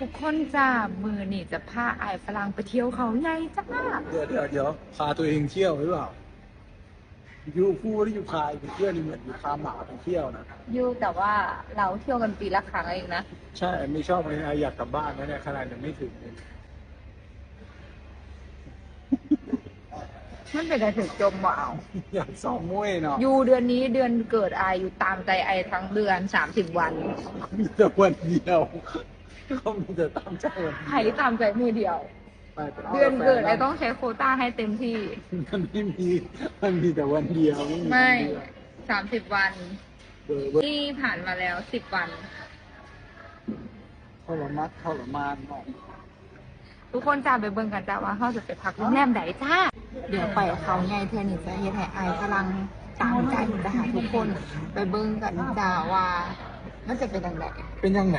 ทุกคนจ้ามือนี่จะพาไอ้ฝรั่งไปเที่ยวเขาใหญ่จ้าเดี๋ยวเดี๋ยวเดี๋ยวพาตัวเองเที่ยวหรือเปล่าอยู่คู่ที่อยู่พาไปเที่ยวนี่เหมือนอยู่พาหมาไปเที่ยวนะอยู่แต่ว่าเราเที่ยวกันปีละครั้งเองนะ ใช่ไม่ชอบเลยนะอยากกลับบ้านนะเนี่ยขนาดยังไม่ถึงเลยมันเป็นอะไรถึงจมบ่เอาอยากซ้อมมวยเนาะอยู่เดือนนี้เดือนเกิดไออยู่ตามใจไอทั้งเดือนสามสิบวันมีแต่วันเดียว เขามีแต่ตามใจวันใครตามใจมือเดียว ไปไปาเดือนเกิดไอแฟนต้องใช้โควต้าให้เต็มที่ มันไม่มี มันมีแต่วันเดียวไม่มีไม่วันเดียวสามสิบวัน เบอร์เบอร์นี่ผ่านมาแล้วสิบวัน ทรมานทรมานเนาะทุกคนจ้าไปเบิ่งกันจ้าว่าเขาจะไปพักโรงแรมไหนจ้า เดี๋ยวไปเขาไงเธอนี่จะเฮ็ดให้ไอายพลังตามใจจะหาทุกคน ไปเบิ่งกันจ้าว่า มันจะเป็นยังไงเป็นยังไง